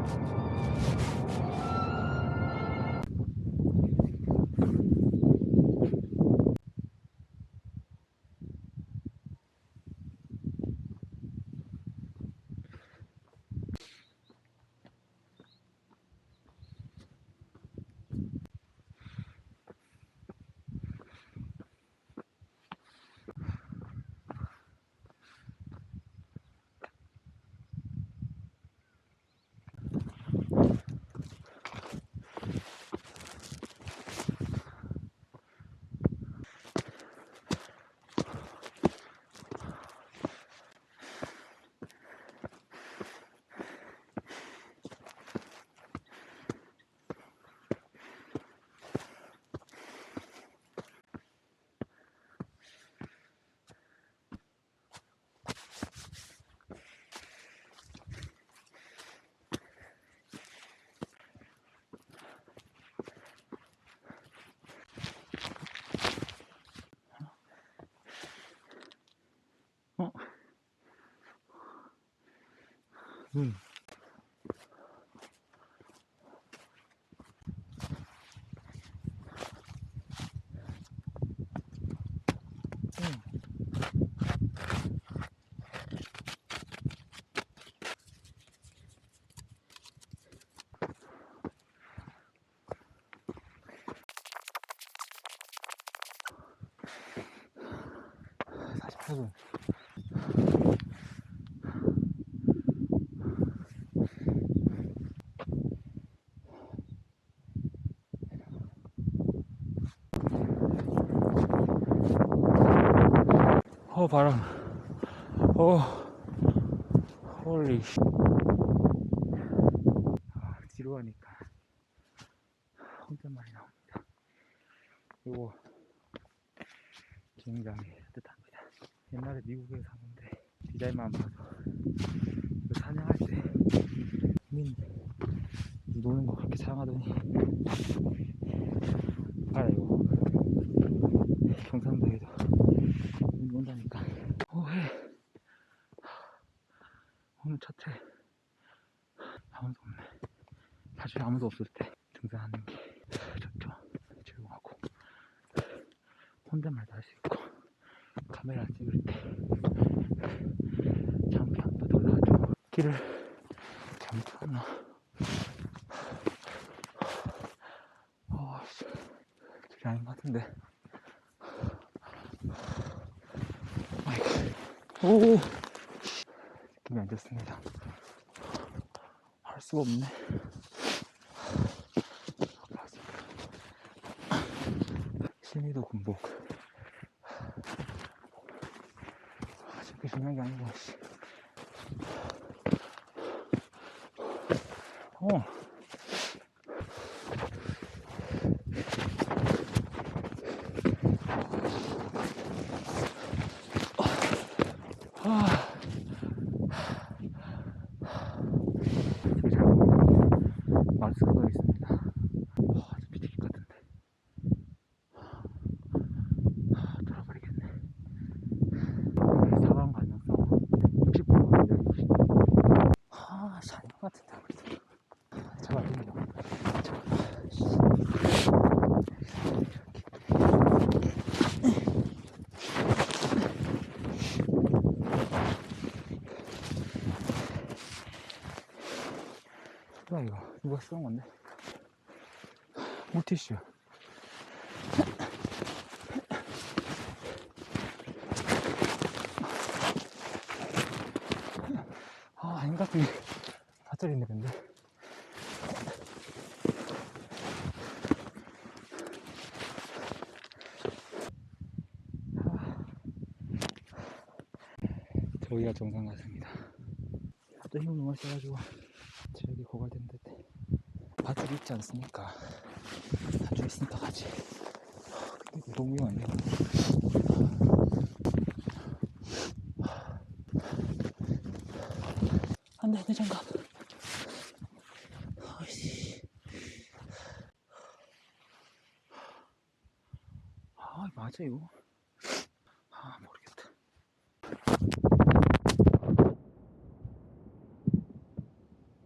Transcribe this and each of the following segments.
フフフ。 눈. 사십팔 분 바람. 어. 홀리 씨. 아, 뒤로 가니까 혼잣말이 나옵니다. 이거 굉장히 따뜻합니다. 옛날에 미국에 사는데 디자인만 봐도 그 사냥할 때 민, 노는 거 그렇게 사용하더니. 알아 이거 경상도에도 눈 온다니까 오해 오늘 첫째 아무도 없네. 사실 아무도 없을 때 등산하는 게 좋죠. 조용하고. 혼잣말도 할 수 있고. 카메라 찍을 때 장비안도 더 나죠 길을 잘못 찾나 아씨. 길이 아닌 것 같은데. 아이고 오 느낌이 안 좋습니다. 할 수가 없네. 신의도 군복. 아, 저게 중요한 게 아니고 씨. 어 아. 저기 잘 보면 마스크가 있습니다. 와, 저 미칠 것 같은데. 아, 돌아버리겠네. 사망 가능성 60%입니다. 아, 잘인 것 같은데, 아무래도. 잡아야 됩니다. 뭐야, 이거. 누가 쏘는 건데? 물티슈. 아, 아닌 것 같은데. 다 떨리네, 근데. 저희가 정상 같습니다. 또 힘을 너무 세가지고 체력이 고갈된 듯. 밧줄이 있지 않습니까? 밧줄 있으니까 가지. 근데 너무 위험한데. 안 돼, 내 장갑. 아, 맞아, 이거. 아, 모르겠다.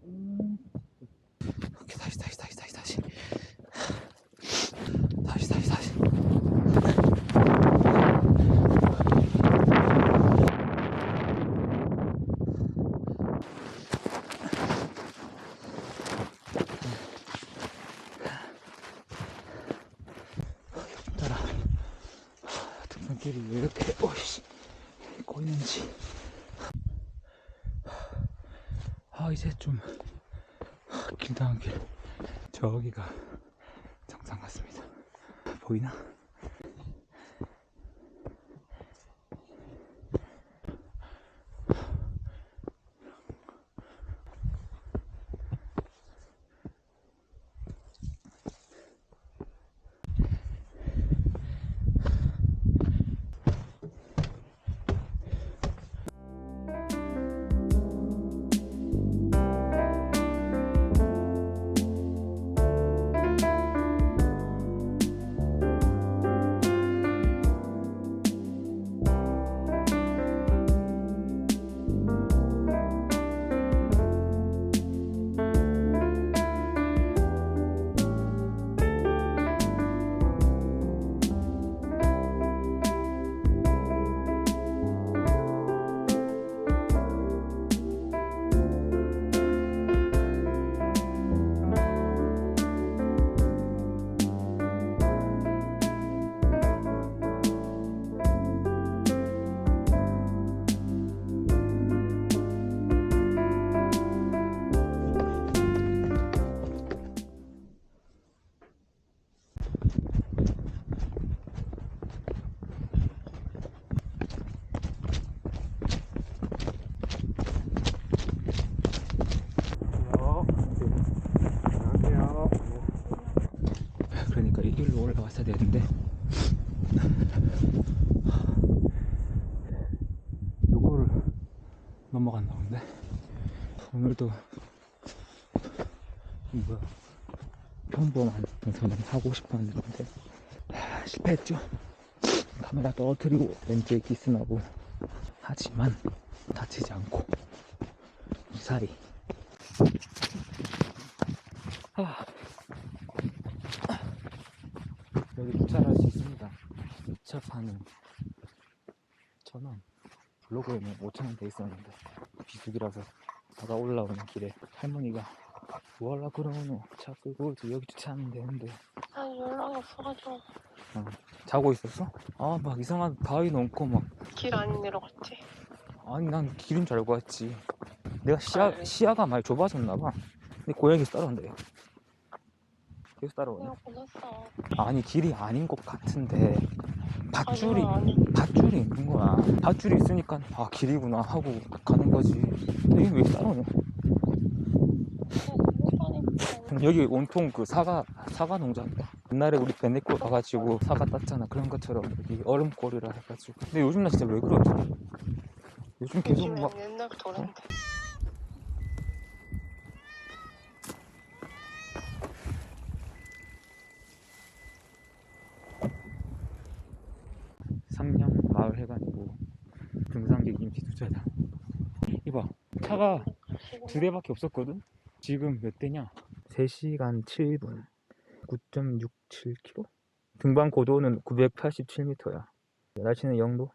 음, 길이 왜 이렇게 오이씨 꼬이는지 아 이제 좀 길다한 길 저기가 정상 같습니다 보이나? 올라왔어야 되는데. 요거를 넘어갔나 본데. 오늘도 뭐야. 평범한 동선을 하고 싶었는데. 하, 실패했죠. 카메라 떨어뜨리고 렌즈에 기스나고. 하지만 다치지 않고 무사히 아. 여기 주차를 할수 있습니다. 주차판은 천원. 블로그에는 5천원 돼 있었는데 비수기라서 다가 올라오는 길에 할머니가 뭐하려 그러노? 차 끌고 여기 주차하면 되는데. 아 연락이 없어가지고. 자고 있었어? 아 막 이상한 바위 넘고 막. 길 안 내려갔지. 아니 난 길인 줄 알고 왔지. 내가 시야, 시야가 많이 좁아졌나 봐. 근데 고양이 따라온대요 계속 따라오네 보냈어. 아니 길이 아닌 것 같은데 밧줄이 아니야, 아니. 밧줄이 있는 거야. 밧줄이 있으니까 아 길이구나 하고 가는 거지. 근데 이게 왜 따라오냐? 그러니까 여기 온통 그 사과 사과 농장이다 옛날에 우리 베네골 가가지고 사과 땄잖아. 그런 것처럼 여기 얼음골이라 해가지고. 근데 요즘 나 진짜 왜 그러지? 요즘 계속 막 옛날부터 그랬는데. 상냥 마을 해관이고 등산객 임시 주차장 이봐 차가 두 대밖에 없었거든? 지금 몇 대냐? 3시간 7분. 9.67km 등반 고도는 987m야. 날씨는 0도